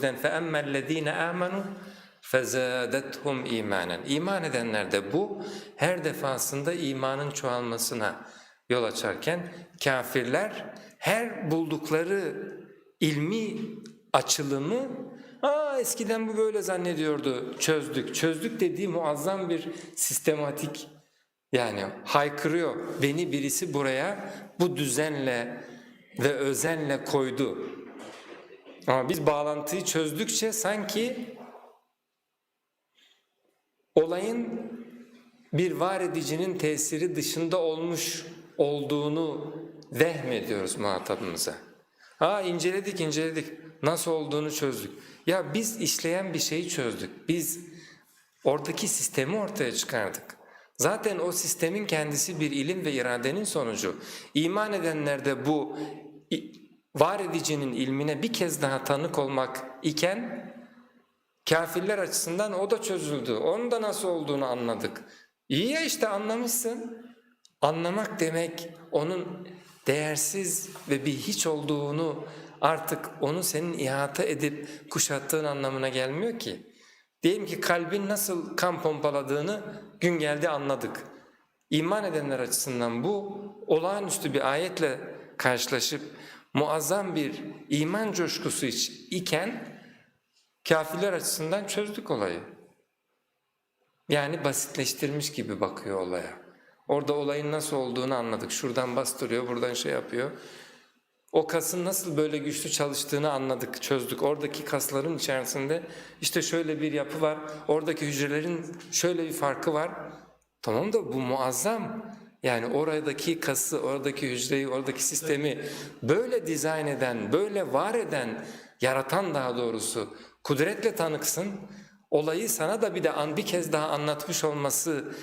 yüzden فَاَمَّا الَّذ۪ينَ آمَنُوا فَزَادَتْهُمْ اِيمَانًا İman edenler de bu her defasında imanın çoğalmasına yol açarken kafirler her buldukları ilmi açılımı Aa eskiden bu böyle zannediyordu çözdük. Çözdük dediği muazzam bir sistematik yani haykırıyor. Beni birisi buraya bu düzenle ve özenle koydu. Ama biz bağlantıyı çözdükçe sanki olayın bir var edicinin tesiri dışında olmuş olduğunu vehmediyoruz muhatabımıza. Aa inceledik inceledik nasıl olduğunu çözdük. Ya biz işleyen bir şeyi çözdük. Biz oradaki sistemi ortaya çıkardık. Zaten o sistemin kendisi bir ilim ve iradenin sonucu. İman edenler de bu var edicinin ilmine bir kez daha tanık olmak iken kafirler açısından o da çözüldü. Onun da nasıl olduğunu anladık. İyi ya işte anlamışsın. Anlamak demek onun değersiz ve bir hiç olduğunu artık onu senin ihata edip kuşattığın anlamına gelmiyor ki. Diyelim ki kalbin nasıl kan pompaladığını gün geldi anladık. İman edenler açısından bu olağanüstü bir ayetle karşılaşıp muazzam bir iman coşkusu iken kafirler açısından çözdük olayı. Yani basitleştirmiş gibi bakıyor olaya. Orada olayın nasıl olduğunu anladık. Şuradan bastırıyor, buradan şey yapıyor. O kasın nasıl böyle güçlü çalıştığını anladık, çözdük. Oradaki kasların içerisinde işte şöyle bir yapı var, oradaki hücrelerin şöyle bir farkı var. Tamam da bu muazzam. Yani oradaki kası, oradaki hücreyi, oradaki sistemi böyle dizayn eden, böyle var eden, yaratan daha doğrusu kudretle tanıksın. Olayı sana da bir de an bir kez daha anlatmış olması,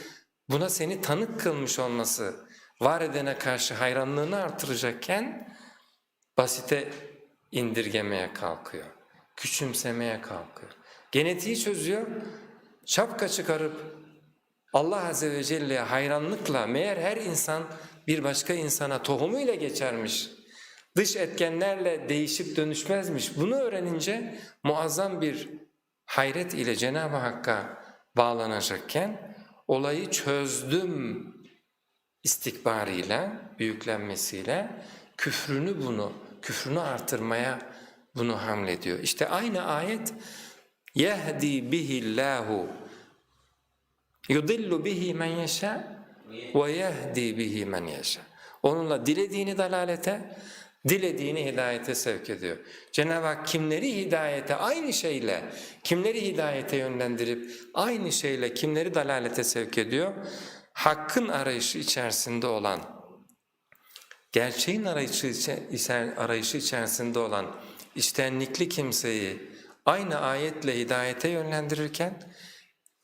buna seni tanık kılmış olması, var edene karşı hayranlığını artıracakken basite indirgemeye kalkıyor, küçümsemeye kalkıyor. Genetiği çözüyor, şapka çıkarıp Allah Azze ve Celle'ye hayranlıkla meğer her insan bir başka insana tohumuyla geçermiş, dış etkenlerle değişip dönüşmezmiş. Bunu öğrenince muazzam bir hayret ile Cenab-ı Hakk'a bağlanacakken olayı çözdüm istikbarıyla, büyüklenmesiyle küfrünü bunu, küfrünü artırmaya bunu hamlediyor. İşte aynı ayet yehdi bihillahu bihi men yasha ve yehdi bihi men yasha. Onunla dilediğini dalalete, dilediğini hidayete sevk ediyor. Cenab-ı Hak kimleri hidayete aynı şeyle, kimleri hidayete yönlendirip aynı şeyle kimleri dalalete sevk ediyor? Hakkın arayışı içerisinde olan, gerçeğin arayışı, arayışı içerisinde olan içtenlikli kimseyi aynı ayetle hidayete yönlendirirken,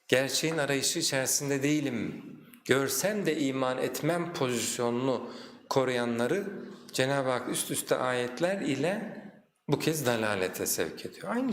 gerçeğin arayışı içerisinde değilim, görsem de iman etmem pozisyonunu koruyanları Cenab-ı Hak üst üste ayetler ile bu kez dalalete sevk ediyor. Aynı şey.